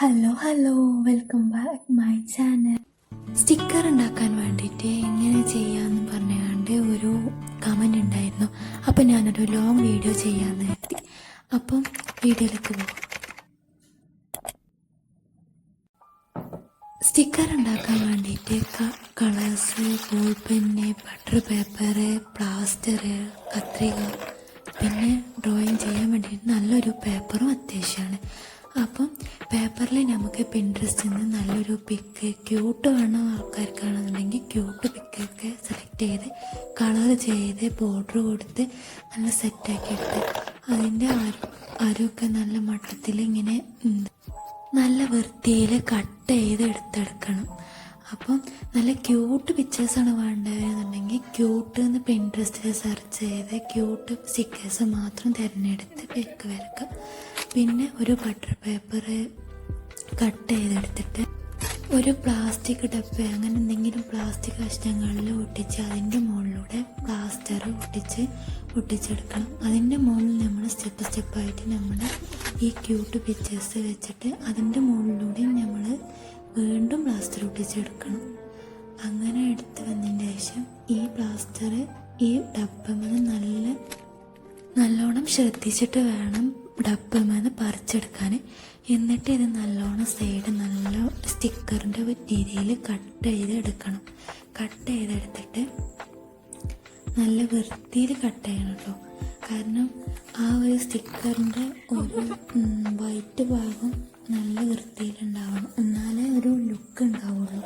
Hello hello welcome back my channel sticker ഉണ്ടാക്കാൻ വേണ്ടിയിട്ട് എങ്ങനെ ചെയ്യാമെന്ന് പറഞ്ഞുകൊണ്ട് ഒരു കമന്റ് ഉണ്ടായിരുന്നു. അപ്പം ഞാനൊരു ലോങ് വീഡിയോ ചെയ്യാമെന്ന് കരുതി. അപ്പം വീഡിയോയിലേക്ക് പോകും. സ്റ്റിക്കർ ഉണ്ടാക്കാൻ വേണ്ടിയിട്ട് colours ball pen butter paper plaster കത്രിക പിന്നെ ഡ്രോയിങ് ചെയ്യാൻ വേണ്ടിയിട്ട് നല്ലൊരു പേപ്പറും അത്യാവശ്യമാണ്. അപ്പം പേപ്പറിൽ നമുക്ക് പിൻട്രസ്റ്റിൽ നിന്ന് നല്ലൊരു പിക്ക് ക്യൂട്ട് വേണം ആൾക്കാർക്കാണെന്നുണ്ടെങ്കിൽ ക്യൂട്ട് പിക്കൊക്കെ സെലക്ട് ചെയ്ത് കളർ ചെയ്ത് ബോർഡർ കൊടുത്ത് നല്ല സെറ്റാക്കി എടുത്ത് അതിന്റെ അരു അരുവൊക്കെ നല്ല മട്ടത്തിൽ ഇങ്ങനെ നല്ല വൃത്തിയിൽ കട്ട് ചെയ്ത് എടുത്തെടുക്കണം. അപ്പം നല്ല ക്യൂട്ട് പിക്ചേഴ്സാണ് വേണ്ടതെന്നുണ്ടെങ്കിൽ ക്യൂട്ട് എന്ന് പിൻട്രസ്റ്റിൽ സെർച്ച് ചെയ്ത് ക്യൂട്ട് സ്റ്റിക്കേഴ്സ് മാത്രം തിരഞ്ഞെടുത്ത് പിക്ക് വരക്കുക പിന്നെ ഒരു ബട്ടർ പേപ്പർ കട്ട് ചെയ്തെടുത്തിട്ട് ഒരു പ്ലാസ്റ്റിക് ഡപ്പ അങ്ങനെ എന്തെങ്കിലും പ്ലാസ്റ്റിക് കഷ്ണങ്ങളിൽ ഒട്ടിച്ച് അതിന്റെ മുകളിലൂടെ പ്ലാസ്റ്റർ ഒട്ടിച്ച് ഒട്ടിച്ചെടുക്കണം. അതിന്റെ മുകളിൽ നമ്മൾ സ്റ്റെപ്പ് സ്റ്റെപ്പായിട്ട് നമ്മൾ ഈ ക്യൂട്ട് പിക്ചേഴ്സ് വെച്ചിട്ട് അതിന്റെ മുകളിലൂടെ നമ്മൾ വീണ്ടും പ്ലാസ്റ്റർ ഒട്ടിച്ചെടുക്കണം. അങ്ങനെ എടുത്ത് വന്നതിന് ശേഷം ഈ പ്ലാസ്റ്റർ ഈ ഡബ്ബമെന്ന് നല്ല നല്ലോണം ശ്രദ്ധിച്ചിട്ട് വേണം ഡബ്ബമെന്ന് പറിച്ചെടുക്കാൻ എന്നിട്ട് ഇത് നല്ലോണം സൈഡ് നല്ല സ്റ്റിക്കറിന്റെ രീതിയിൽ കട്ട് ചെയ്തെടുക്കണം. കട്ട് ചെയ്തെടുത്തിട്ട് നല്ല വൃത്തിയിൽ കട്ട് ചെയ്യണം കേട്ടോ. കാരണം ആ ഒരു സ്റ്റിക്കറിന്റെ ഒരു വൈറ്റ് ഭാഗം നല്ല വൃത്തിയിലുണ്ടാവണം. എന്നാലേ ഒരു ലുക്ക് ഉണ്ടാവുള്ളൂ.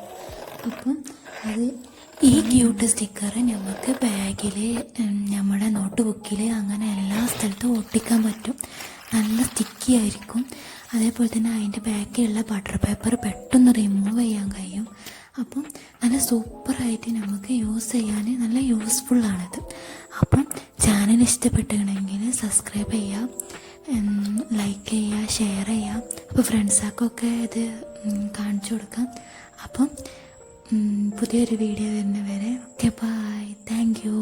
അപ്പം അത് ഈ ക്യൂട്ട് സ്റ്റിക്കർ നമുക്ക് ബാഗിൽ നമ്മുടെ നോട്ട് ബുക്കിൽ അങ്ങനെ എല്ലാ സ്ഥലത്തും ഒട്ടിക്കാൻ പറ്റും. നല്ല സ്റ്റിക്കി ആയിരിക്കും. അതേപോലെ തന്നെ അതിന്റെ ബാക്കിലുള്ള ബട്ടർ പേപ്പർ പെട്ടെന്ന് റിമൂവ് ചെയ്യാൻ കഴിയും. അപ്പം നല്ല സൂപ്പറായിട്ട് നമുക്ക് യൂസ് ചെയ്യാൻ നല്ല യൂസ്ഫുള്ളാണിത് അപ്പം ചാനൽ ഇഷ്ടപ്പെട്ടിട്ടുണ്ടെങ്കിൽ സബ്സ്ക്രൈബ് ചെയ്യാം ലൈക്ക് ചെയ്യുക ഷെയർ ചെയ്യാം അപ്പോൾ ഫ്രണ്ട്സൊക്കെ ഇത് കാണിച്ചു കൊടുക്കാം. അപ്പം പുതിയൊരു വീഡിയോ വരുന്നവരെ ഓക്കെ ബായ് താങ്ക് യു